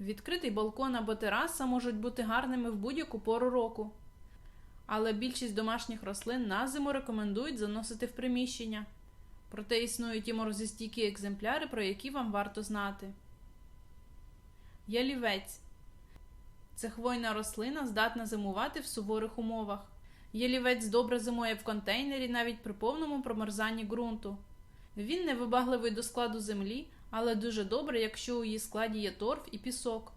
Відкритий балкон або тераса можуть бути гарними в будь-яку пору року. Але більшість домашніх рослин на зиму рекомендують заносити в приміщення. Проте існують і морозостійкі екземпляри, про які вам варто знати. Ялівець це хвойна рослина, здатна зимувати в суворих умовах. Ялівець добре зимує в контейнері навіть при повному промерзанні ґрунту. Він невибагливий до складу землі, але дуже добре, якщо у її складі є торф і пісок.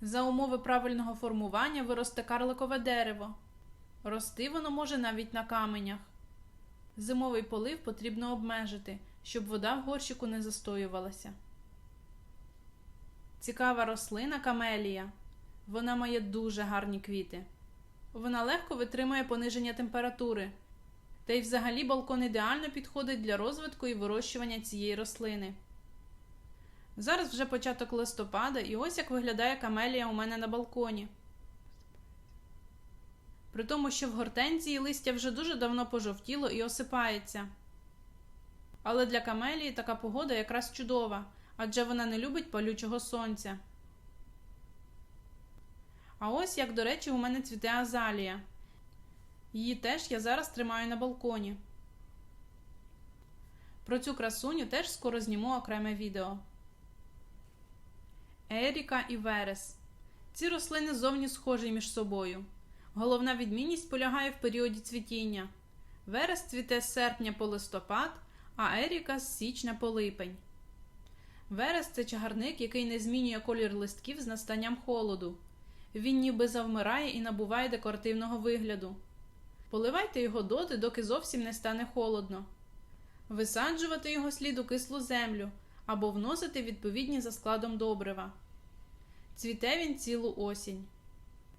За умови правильного формування виросте карликове дерево. Рости воно може навіть на каменях. Зимовий полив потрібно обмежити, щоб вода в горщику не застоювалася. Цікава рослина камелія. Вона має дуже гарні квіти. Вона легко витримує пониження температури. Та й взагалі балкон ідеально підходить для розвитку і вирощування цієї рослини. Зараз вже початок листопада, і ось як виглядає камелія у мене на балконі. При тому, що в гортензії листя вже дуже давно пожовтіло і осипається. Але для камелії така погода якраз чудова, адже вона не любить палючого сонця. А ось як, до речі, у мене цвіте азалія. Її теж я зараз тримаю на балконі. Про цю красуню теж скоро зніму окреме відео. Еріка і Верес. Ці рослини зовні схожі між собою. Головна відмінність полягає в періоді цвітіння. Верес цвіте з серпня по листопад, а Еріка з січня по липень. Верес це чагарник, який не змінює колір листків з настанням холоду. Він ніби завмирає і набуває декоративного вигляду. Поливайте його доти, доки зовсім не стане холодно. Висаджувати його слід у кислу землю або вносити відповідні за складом добрива. Цвіте він цілу осінь.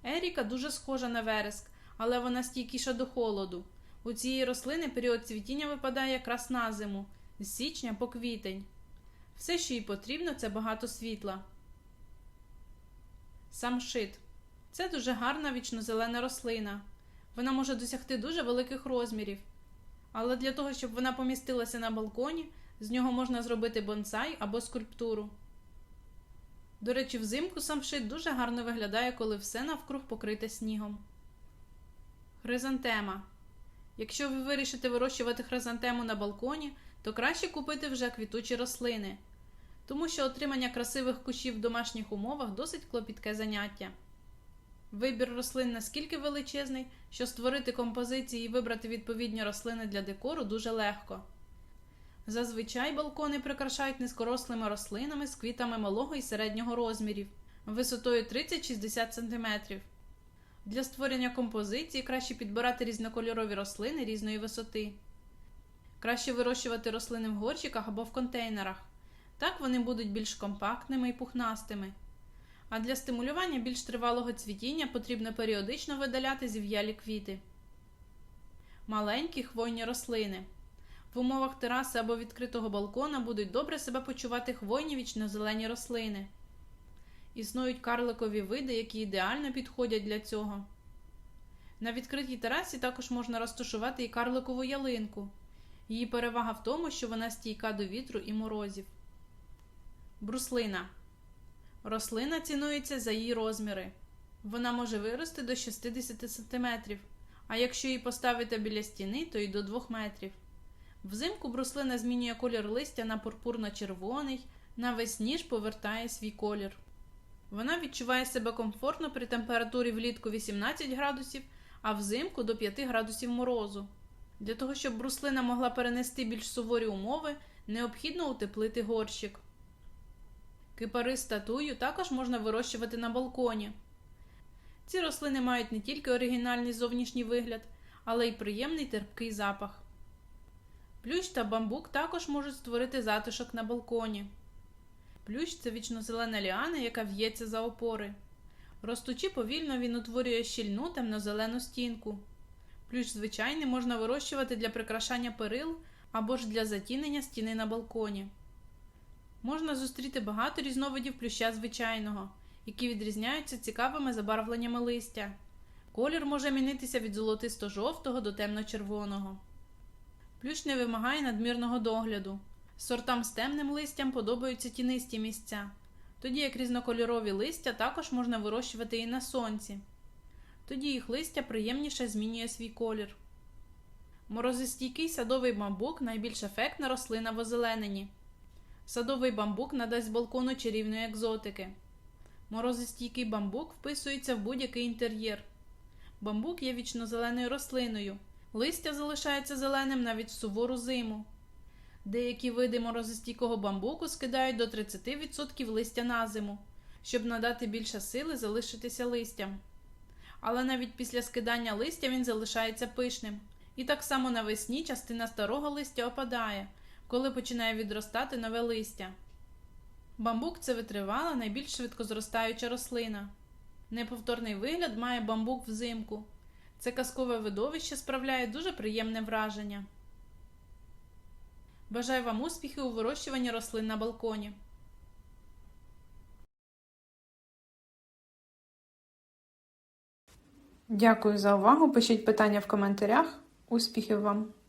Еріка дуже схожа на вереск, але вона стійкіша до холоду. У цієї рослини період цвітіння випадає якраз на зиму, з січня по квітень. Все, що їй потрібно, це багато світла. Самшит. Це дуже гарна вічнозелена рослина. Вона може досягти дуже великих розмірів. Але для того, щоб вона помістилася на балконі, з нього можна зробити бонсай або скульптуру. До речі, взимку самшит дуже гарно виглядає, коли все навкруг покрите снігом. Хризантема. Якщо ви вирішите вирощувати хризантему на балконі, то краще купити вже квітучі рослини, тому що отримання красивих кущів в домашніх умовах досить клопітке заняття. Вибір рослин наскільки величезний, що створити композиції і вибрати відповідні рослини для декору дуже легко. Зазвичай балкони прикрашають низькорослими рослинами з квітами малого і середнього розмірів, висотою 30-60 см. Для створення композиції краще підбирати різнокольорові рослини різної висоти. Краще вирощувати рослини в горщиках або в контейнерах. Так вони будуть більш компактними і пухнастими. А для стимулювання більш тривалого цвітіння потрібно періодично видаляти зів'ялі квіти. Маленькі хвойні рослини. В умовах тераси або відкритого балкона будуть добре себе почувати хвойні вічнозелені рослини. Існують карликові види, які ідеально підходять для цього. На відкритій терасі також можна розташувати і карликову ялинку. Її перевага в тому, що вона стійка до вітру і морозів. Бруслина. Рослина цінується за її розміри. Вона може вирости до 60 см, а якщо її поставити біля стіни, то й до 2 метрів. Взимку бруслина змінює колір листя на пурпурно-червоний, навесні ж повертає свій колір. Вона відчуває себе комфортно при температурі влітку 18 градусів, а взимку до 5 градусів морозу. Для того, щоб бруслина могла перенести більш суворі умови, необхідно утеплити горщик. Кипари статую також можна вирощувати на балконі. Ці рослини мають не тільки оригінальний зовнішній вигляд, але й приємний терпкий запах. Плющ та бамбук також можуть створити затишок на балконі. Плющ це вічнозелена ліана, яка в'ється за опори. Ростучи повільно, він утворює щільну темнозелену стінку. Плющ звичайний можна вирощувати для прикрашання перил або ж для затінення стіни на балконі. Можна зустріти багато різновидів плюща звичайного, які відрізняються цікавими забарвленнями листя. Колір може мінитися від золотисто-жовтого до темно-червоного. Плющ не вимагає надмірного догляду. Сортам з темним листям подобаються тінисті місця. тоді як різнокольорові листя також можна вирощувати і на сонці. Тоді їх листя приємніше змінює свій колір. Морозостійкий садовий бамбук найбільш ефектна рослина в озелененні. Садовий бамбук надасть балкону чарівної екзотики. Морозостійкий бамбук вписується в будь-який інтер'єр. Бамбук є вічнозеленою рослиною. Листя залишається зеленим навіть в сувору зиму. Деякі види морозостійкого бамбуку скидають до 30% листя на зиму, щоб надати більше сили залишитися листям. Але навіть після скидання листя він залишається пишним. І так само навесні частина старого листя опадає, коли починає відростати нове листя. Бамбук це витривала, найбільш швидкозростаюча рослина. Неповторний вигляд має бамбук взимку. Це казкове видовище справляє дуже приємне враження. Бажаю вам успіхів у вирощуванні рослин на балконі. Дякую за увагу. Пишіть питання в коментарях. Успіхів вам!